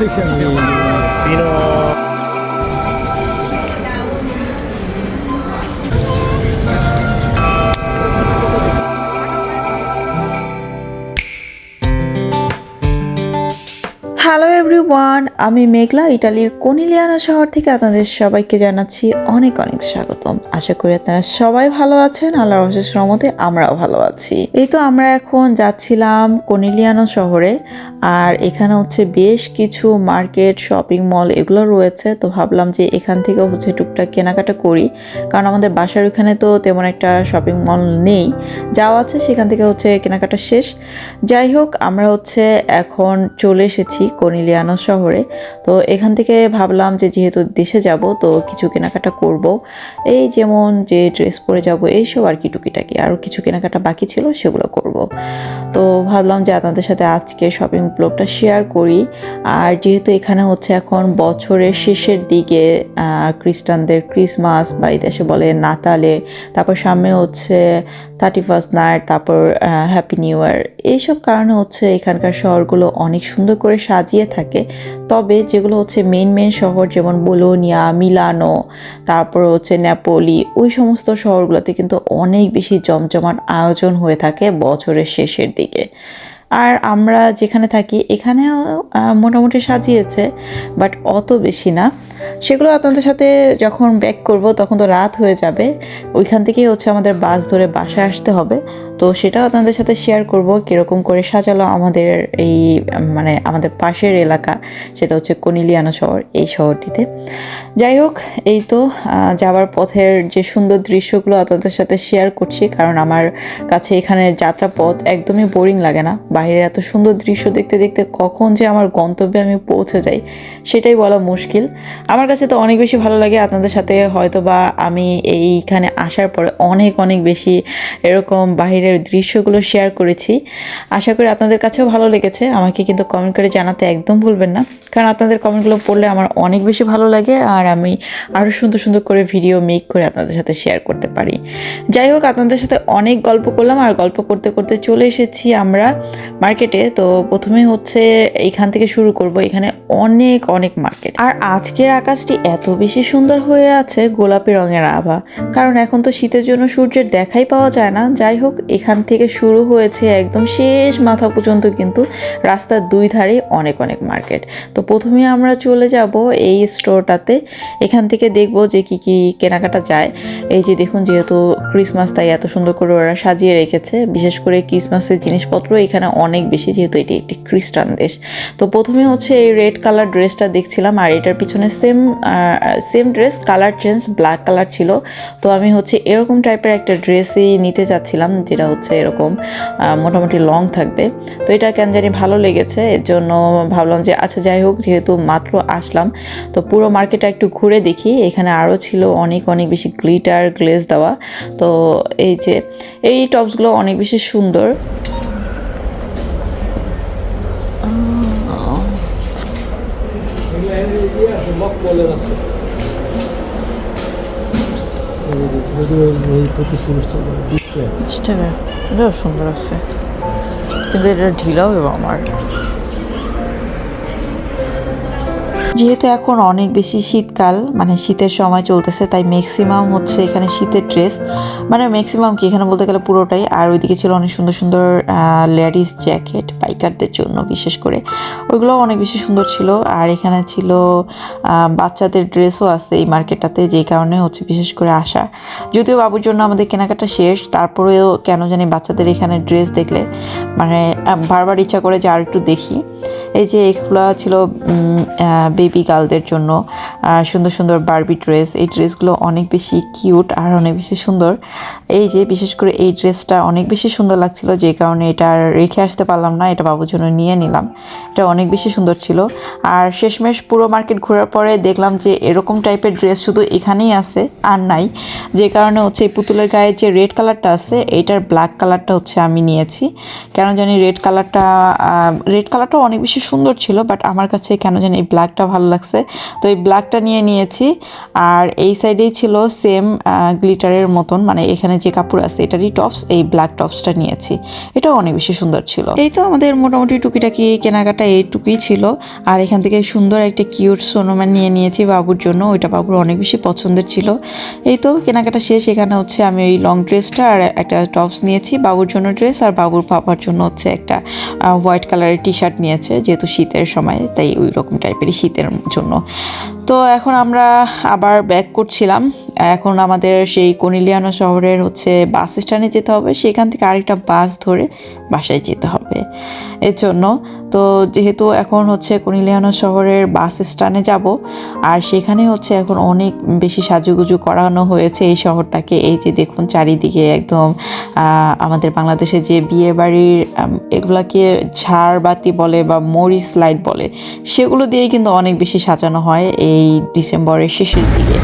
দেখছি আমি। এভরিওয়ান, আমি মেঘলা, ইটালির কোনিলিয়ানা শহর থেকে আপনাদের সবাইকে জানাচ্ছি অনেক অনেক স্বাগতম। আশা করি আপনারা সবাই ভালো আছেন, আল্লাহর অশেষ রহমতে আমরাও ভালো আছি। এই তো আমরা এখন যাচ্ছিলাম কোনিলিয়ানো শহরে, আর এখানে হচ্ছে বেশ কিছু মার্কেট, শপিং মল এগুলো রয়েছে। তো ভাবলাম যে এখান থেকে হচ্ছে টুকটাক কেনাকাটা করি, কারণ আমাদের বাসার ওখানে তো তেমন একটা শপিং মল নেই। যাওয়া আছে, সেখান থেকে হচ্ছে কেনাকাটা শেষ। যাই হোক, আমরা হচ্ছে এখন চলে এসেছি কনিলিয়ানো শহরে। তো এখান থেকে ভাবলাম যে যেহেতু দেশে যাব, তো কিছু কেনাকাটা করব। এই যেমন যে ড্রেস পরে যাব, এইসব আর কি টুকিটাকি। আরও কিছু কেনাকাটা বাকি ছিল, সেগুলো করব। তো ভাবলাম যে আপনাদের সাথে আজকে শপিং ব্লগটা শেয়ার করি। আর যেহেতু এখানে হচ্ছে এখন বছরের শেষের দিকে খ্রিস্টানদের ক্রিসমাস বা এই দেশে বলে নাতালে, তারপর সামনে হচ্ছে থার্টি ফার্স্ট নাইট তারপর হ্যাপি নিউ ইয়ার এইসব কারণে হচ্ছে এখানকার শহরগুলো অনেক সুন্দর করে সাজিয়ে থাকে। তবে যেগুলো হচ্ছে মেন মেন শহর যেমন বোলোনিয়া, মিলানো, তারপর হচ্ছে নেপোলি, ওই সমস্ত শহরগুলোতে কিন্তু অনেক বেশি জমজমাট আয়োজন হয়ে থাকে বছরের শেষের দিকে। আর আমরা যেখানে থাকি এখানেও মোটামুটি সাজিয়েছে বাট অত বেশি না। সেগুলো আপনাদের সাথে যখন ব্যাক করব তখন তো রাত হয়ে যাবে। ওইখান থেকেই হচ্ছে আমাদের বাস ধরে বাসায় আসতে হবে। তো সেটাও আপনাদের সাথে শেয়ার করব, কীরকম করে সাজালো আমাদের এই মানে আমাদের পাশের এলাকা, সেটা হচ্ছে কনিলিয়ানা শহর, এই শহরটিতে। যাই হোক, এই তো যাওয়ার পথের যে সুন্দর দৃশ্যগুলো আপনাদের সাথে শেয়ার করছি, কারণ আমার কাছে এখানে যাত্রাপথ একদমই বোরিং লাগে না। বাইরের এত সুন্দর দৃশ্য দেখতে দেখতে কখন যে আমার গন্তব্যে আমি পৌঁছে যাই, সেটাই বলা মুশকিল। আমার কাছে তো অনেক বেশি ভালো লাগে আপনাদের সাথে হয়তো বা আমি এইখানে আসার পরে অনেক অনেক বেশি এরকম বাইরের দৃশ্যগুলো শেয়ার করেছি। আশা করি আপনাদের কাছেও ভালো লেগেছে। আমাকে কিন্তু কমেন্ট করে জানাতে একদম ভুলবেন না। কারণ আপনাদের কমেন্টগুলো পড়লে আমার অনেক বেশি ভালো লাগে আর আমি আরও সুন্দর সুন্দর করে ভিডিও মেক করে আপনাদের সাথে শেয়ার করতে পারি। যাই হোক, আপনাদের সাথে অনেক গল্প করলাম আর গল্প করতে করতে চলে এসেছি আমরা মার্কেটে তো প্রথমে হচ্ছে এইখান থেকে শুরু করব। এখানে অনেক অনেক মার্কেট আর আজকের আকাশটি এত বেশি সুন্দর হয়ে আছে গোলাপি রঙের আভা। কারণ এখন তো শীতের জন্য সূর্যের দেখাই পাওয়া যায় না। যাই হোক এখান থেকে শুরু হয়েছে একদম শেষ মাথা পর্যন্ত কিন্তু রাস্তার দুই ধারে অনেক অনেক মার্কেট। তো প্রথমে আমরা চলে যাব এই স্টোরটাতে। এখান থেকে দেখব যে কি কি কেনাকাটা যায়। এই যে দেখুন, যেহেতু ক্রিসমাস, তাই এত সুন্দর করে ওরা সাজিয়ে রেখেছে। বিশেষ করে ক্রিসমাসের জিনিসপত্র এখানে অনেক বেশি, যেহেতু এটি একটি খ্রিস্টান দেশ। তো প্রথমে হচ্ছে এই রেড কালার ড্রেসটা দেখছিলাম, আর এটার পিছনে same same dress, colour change, black colour ছিল। তো আমি হচ্ছে এরকম টাইপের একটা ড্রেসই নিতে চাচ্ছিলাম যেটা হচ্ছে এরকম মোটামুটি লং থাকবে তো এটা কেন জানি ভালো লেগেছে এর জন্য ভাবলাম যে আচ্ছা যাই হোক যেহেতু মাত্র আসলাম তো পুরো মার্কেটটা একটু ঘুরে দেখি এখানে আরও ছিল অনেক অনেক বেশি গ্লিটার গ্লেজ দেওয়া তো এই যে এই টপসগুলো অনেক বেশি সুন্দর তিরিশ টাকা এটাও সুন্দর আছে কিন্তু এটা ঢিলাও এবং আমার যেহেতু এখন অনেক বেশি শীতকাল মানে শীতের সময় চলতেছে, তাই ম্যাক্সিমাম হচ্ছে এখানে শীতের ড্রেস মানে ম্যাক্সিমাম কি, এখানে বলতে গেলে পুরোটাই। আর ওইদিকে ছিল অনেক সুন্দর সুন্দর লেডিস জ্যাকেট বাইকারদের জন্য বিশেষ করে। ওইগুলো অনেক বেশি সুন্দর ছিল। আর এখানে ছিল বাচ্চাদের ড্রেসও আছে এই মার্কেটটাতে যেই কারণে হচ্ছে বিশেষ করে আসা। যদিও বাবুর জন্য আমাদের কেনাকাটা শেষ, তারপরেও কেন জানি বাচ্চাদের এখানে ড্রেস দেখলে মানে বারবার ইচ্ছা করে যে আর একটু দেখি। এই যে এগুলো ছিল বেবি গার্লদের জন্য সুন্দর সুন্দর বারবি ড্রেস এই ড্রেসগুলো অনেক বেশি কিউট আর অনেক বেশি সুন্দর। এই যে বিশেষ করে এই ড্রেসটা অনেক বেশি সুন্দর লাগছিল, যে কারণে এটা রেখে আসতে পারলাম না, এটা বাবুর জন্য নিয়ে নিলাম। এটা অনেক বেশি সুন্দর ছিল। আর শেষমেশ পুরো মার্কেট ঘোরার পরে দেখলাম যে এরকম টাইপের ড্রেস শুধু এখানেই আছে, আর নাই। যে কারণে হচ্ছে এই পুতুলের গায়ে যে রেড কালারটা আছে, এইটার ব্ল্যাক কালারটা হচ্ছে আমি নিয়েছি। কেন জানি রেড কালারটা রেড কালারটাও অনেক বেশি বেশি সুন্দর ছিল বাট আমার কাছে কেন জানি এই ব্ল্যাকটা ভালো লাগছে। তো এই ব্ল্যাকটা নিয়ে নিয়েছি, আর এই সাইডেই ছিল সেম গ্লিটারের মতন মানে এখানে যে কাপড় আছে এটারই টপস এই ব্ল্যাক টপসটা নিয়েছি। এটাও অনেক বেশি সুন্দর ছিল। এই তো আমাদের মোটামুটি টুকিটাকি কেনাকাটা এইটুকুই ছিল, আর এখান থেকে সুন্দর একটা কিউট সোনোম্যান নিয়ে নিয়েছি বাবুর জন্য, ওইটা বাবুর অনেক বেশি পছন্দের ছিল। এই তো কেনাকাটা শেষ, এখানে হচ্ছে আমি ওই লং ড্রেসটা আর একটা টপস নিয়েছি, বাবুর জন্য ড্রেস আর বাবুর পাপার জন্য হচ্ছে একটা হোয়াইট কালারের টি শার্ট নিয়েছে যেহেতু শীতের সময়, তাই ওই রকম টাইপেরই শীতের জন্য। তো এখন আমরা আবার ব্যাক করছিলাম। এখন আমাদের সেই কনিলিয়ানা শহরের হচ্ছে বাস স্ট্যান্ডে যেতে হবে। সেখান থেকে আরেকটা বাস ধরে বাসায় যেতে হবে। এর জন্য তো যেহেতু এখন হচ্ছে কনিলিয়ানা শহরের বাস স্ট্যান্ডে যাব, আর সেখানে হচ্ছে এখন অনেক বেশি সাজুগুজু করানো হয়েছে এই শহরটাকে। এই যে দেখুন চারিদিকে একদম আমাদের বাংলাদেশে যে বিয়ে বাড়ির এগুলাকে ঝাড়বাতি বলে বা মরিচ স্লাইড বলে। সেগুলো দিয়ে কিন্তু অনেক বেশি সাজানো হয় এই ডিসেম্বরের শেষের দিকে।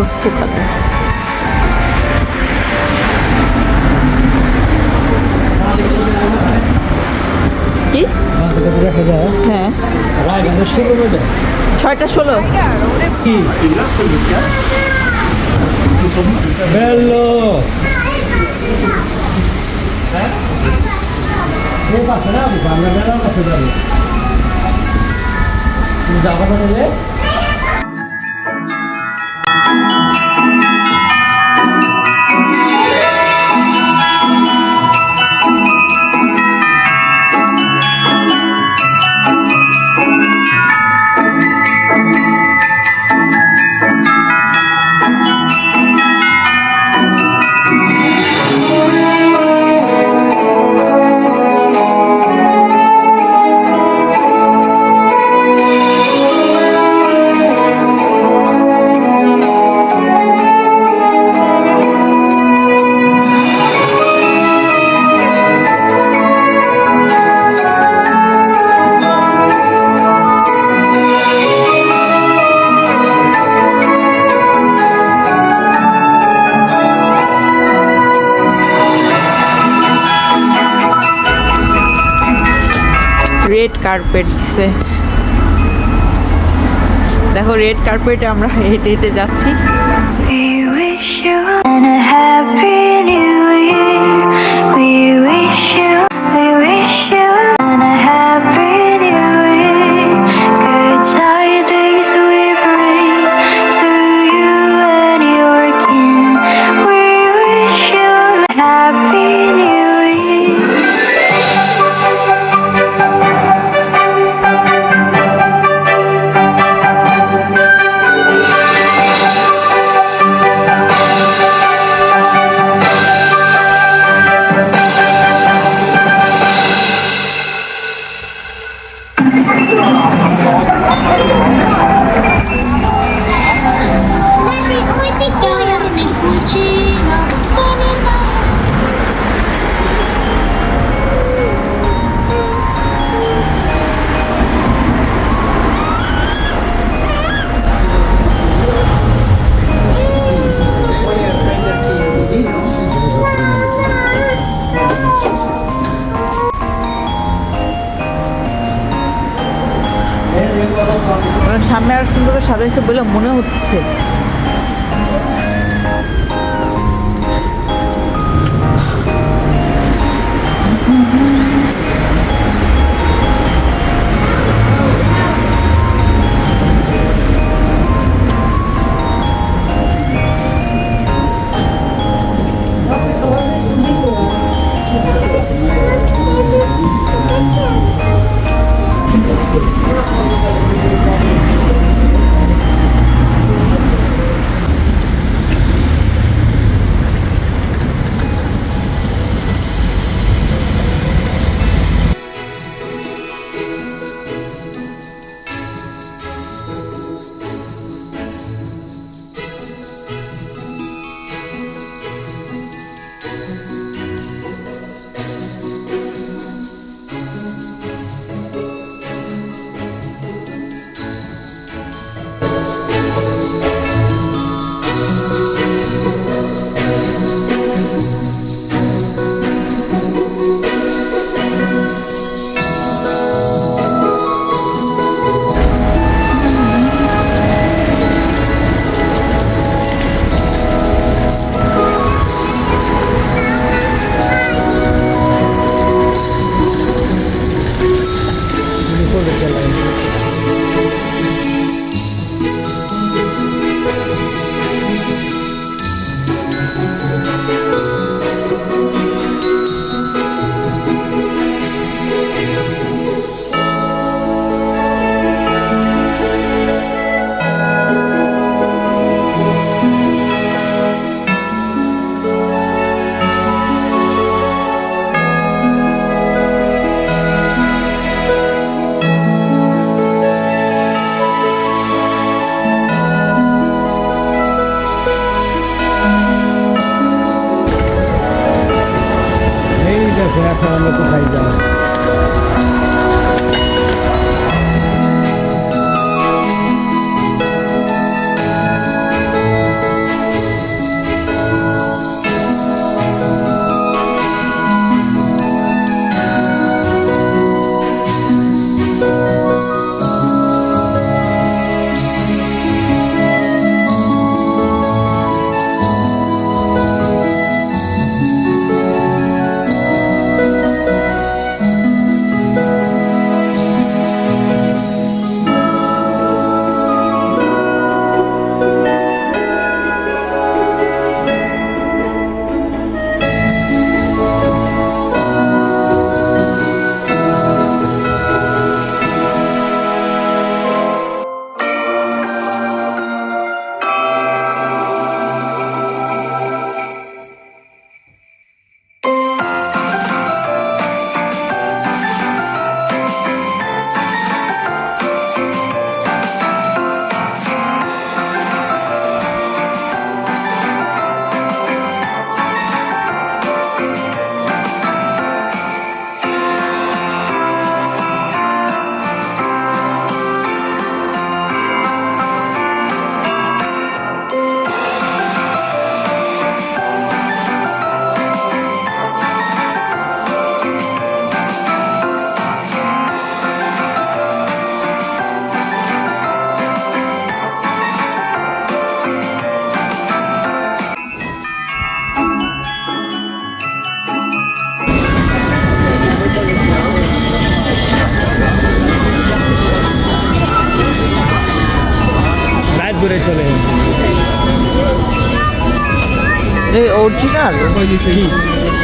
রসুকালে কি? দেখা যায় হ্যাঁ। মিটার ছয়টা ষোলো। কি? যাব। না রেড কার্পেট দিছে। দেখো রেড কার্পেটে আমরা হেঁটে হেঁটে যাচ্ছি। সাজাইছে বলে মনে হচ্ছে।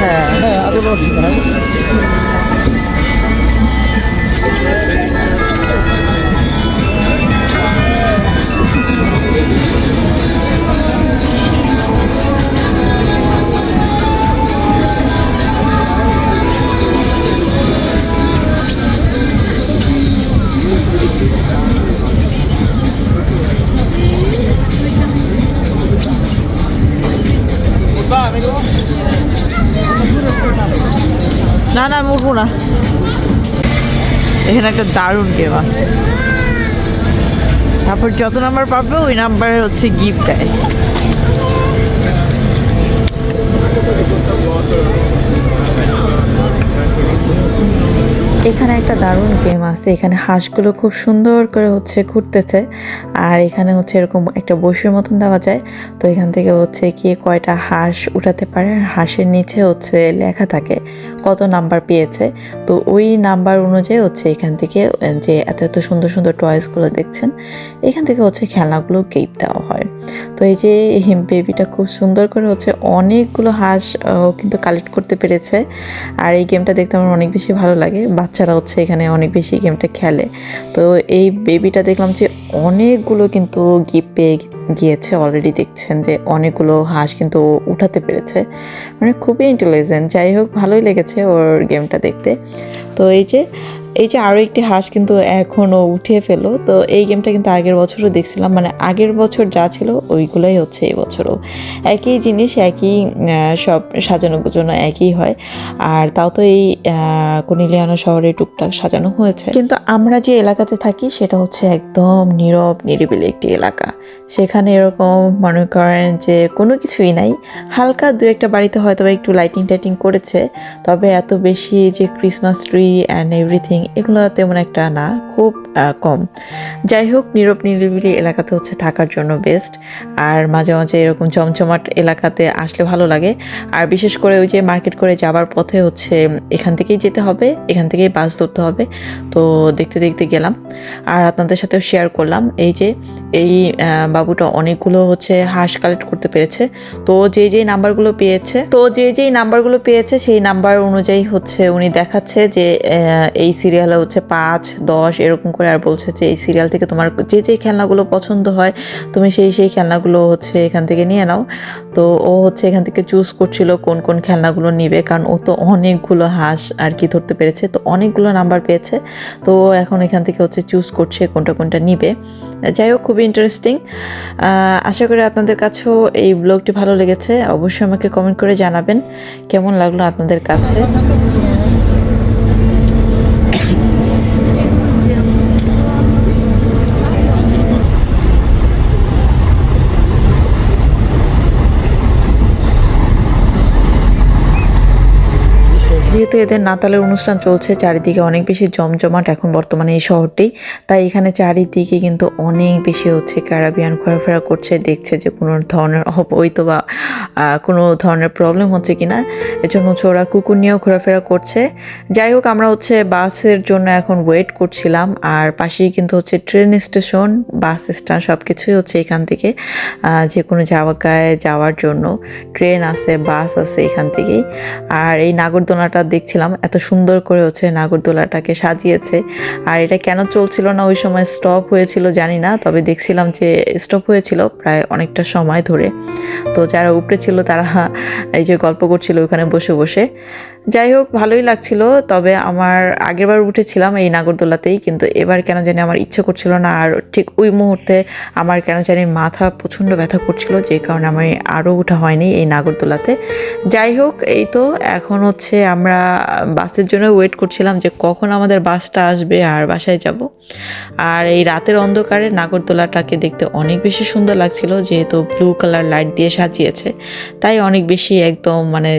হ্যাঁ। রয়েছে ভাই না এখানে একটা দারুণ গেম আছে। তারপর যত নাম্বার পাবে ওই নাম্বারে হচ্ছে গিফট দেয় এখানে একটা দারুণ গেম আছে। এখানে হাঁসগুলো খুব সুন্দর করে হচ্ছে ঘুরতেছে। আর এখানে হচ্ছে এরকম একটা বসির মতন দেওয়া যায়। তো এখান থেকে হচ্ছে কে কয়টা হাঁস উঠাতে পারে। আর হাঁসের নিচে হচ্ছে লেখা থাকে কত নাম্বার পেয়েছে। তো ওই নাম্বার অনুযায়ী হচ্ছে এখান থেকে যে এত এত সুন্দর সুন্দর টয়েসগুলো দেখছেন, এখান থেকে হচ্ছে খেলনাগুলো গিফট দেওয়া হয়। তো এই যে বেবিটা খুব সুন্দর করে হচ্ছে অনেকগুলো হাঁস কিন্তু কালেক্ট করতে পেরেছে। আর এই গেমটা দেখতে আমার অনেক বেশি ভালো লাগে। বাচ্চারা হচ্ছে এখানে অনেক বেশি গেমটা খেলে। তো এই বেবিটা দেখলাম যে অনেকগুলো কিন্তু গিফট পেয়ে গিয়েছে অলরেডি দেখছেন যে অনেকগুলো হাঁস কিন্তু উঠাতে পেরেছে। মানে খুবই ইন্টেলিজেন্ট যাই হোক ভালোই লেগেছে ওর গেমটা দেখতে। তো এই যে এই যে আরও একটি হাঁস কিন্তু এখনও উঠিয়ে ফেলো তো এই গেমটা কিন্তু আগের বছরও দেখছিলাম। মানে আগের বছর যা ছিল, ওইগুলোই হচ্ছে এই বছরও। একই জিনিস, একই সব সাজানো গোছানো একই হয়। আর তাও তো এই কনিলিয়ানা শহরে টুকটাক সাজানো হয়েছে। কিন্তু আমরা যে এলাকাতে থাকি, সেটা হচ্ছে একদম নীরব, নিরিবিলি একটি এলাকা। সেখানে এরকম মনে করেন যে কোনো কিছুই নাই। হালকা দু একটা বাড়িতে হয়তো একটু লাইটিং টাইটিং করেছে। তবে এত বেশি যে ক্রিসমাস ট্রি অ্যান্ড এভরিথিং এগুলো তেমন একটা না, খুব কম। যাই হোক, নীরব নিরিবিলি এলাকাতে হচ্ছে থাকার জন্য বেস্ট আর মাঝে মাঝে এরকম জমজমাট এলাকাতে আসলে ভালো লাগে। আর বিশেষ করে ওই যে মার্কেট করে যাবার পথে হচ্ছে এখান থেকেই যেতে হবে, এখান থেকেই বাস ধরতে হবে। তো দেখতে দেখতে গেলাম। আর আপনাদের সাথেও শেয়ার করলাম। এই যে, এই বাবুটা অনেকগুলো হচ্ছে হাঁস কালেক্ট করতে পেরেছে। তো যে যেই নাম্বারগুলো পেয়েছে, তো যে যেই নাম্বারগুলো পেয়েছে, সেই নাম্বার অনুযায়ী হচ্ছে উনি দেখাচ্ছে যে এই সিরিয়ালে হচ্ছে পাঁচ, দশ, এরকম করে আর বলছে যে এই সিরিয়াল থেকে তোমার যে যে খেলনাগুলো পছন্দ হয়, তুমি সেই সেই খেলনাগুলো হচ্ছে এখান থেকে নিয়ে নাও। তো ও হচ্ছে এখান থেকে চুজ করছিল কোন কোন খেলনাগুলো নিবে, কারণ ও তো অনেকগুলো হাঁস আর কি ধরতে পেরেছে, তো অনেকগুলো নাম্বার পেয়েছে। তো এখন এখান থেকে হচ্ছে চুজ করছে কোনটা কোনটা নিবে। যাই হোক, খুবই ইন্টারেস্টিং আশা করি আপনাদের কাছেও এই ব্লগটি ভালো লেগেছে। অবশ্যই আমাকে কমেন্ট করে জানাবেন। কেমন লাগল আপনাদের কাছে? যেহেতু এদের নাতালের অনুষ্ঠান চলছে, চারিদিকে অনেক বেশি জমজমাট এখন বর্তমানে এই শহরটি। তাই এখানে চারিদিকে কিন্তু অনেক বেশি হচ্ছে ক্যারাবিয়ান ঘোরাফেরা করছে, দেখছে যে কোনো ধরনের অবৈধ বা কোনো ধরনের প্রবলেম হচ্ছে কিনা। এজন্য হচ্ছে ওরা কুকুর নিয়েও ঘোরাফেরা করছে। যাই হোক, আমরা হচ্ছে বাসের জন্য এখন ওয়েট করছিলাম। আর পাশেই কিন্তু হচ্ছে ট্রেন স্টেশন বাস স্ট্যান্ড সব কিছুই হচ্ছে এখান থেকে যে কোনো জায়গায় যাওয়ার জন্য। ট্রেন আছে বাস আছে এখান থেকেই। আর এই নাগরদোলাটা দেখছিলাম এত সুন্দর করে হচ্ছে নাগরদোলাটাকে সাজিয়েছে। আর এটা কেন চলছিল না? ওই সময় স্টপ হয়েছিল, জানি না, তবে দেখছিলাম যে স্টপ হয়েছিল প্রায় অনেকটা সময় ধরে। তো যারা উপরে ছিল, তারা এই যে গল্প করছিল ওখানে বসে বসে। যাই হোক, ভালোই লাগছিল, তবে আমার আগেরবার উঠেছিলাম এই নাগরদোলাতেই, কিন্তু এবার কেন জানি আমার ইচ্ছে করছিল না, আর ঠিক ওই মুহূর্তে আমার কেন জানি মাথা প্রচণ্ড ব্যথা করছিল, যে কারণে আমার আরও উঠা হয়নি এই নাগরদোলাতে। যাই হোক, এই তো, এখন হচ্ছে আমরা বাসের জন্য ওয়েট করছিলাম যে কখন আমাদের বাসটা আসবে আর বাসায় যাব। আর এই রাতের অন্ধকারে নাগরদোলাটাকে দেখতে অনেক বেশি সুন্দর লাগছিল, যেহেতু ব্লু কালার লাইট দিয়ে সাজিয়েছে। তাই অনেক বেশি একদম মানে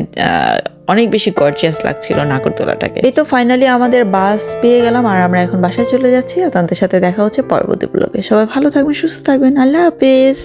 অনেক বেশি গর্জিয়াস লাগছিল নাগরদোলাটাকে। এই তো ফাইনালি আমাদের বাস পেয়ে গেলাম আর আমরা এখন বাসায় চলে যাচ্ছি। আর তাদের সাথে দেখা হচ্ছে পরবর্তী ব্লগে সবাই ভালো থাকবেন, সুস্থ থাকবেন। আল্লাহ হাফেজ।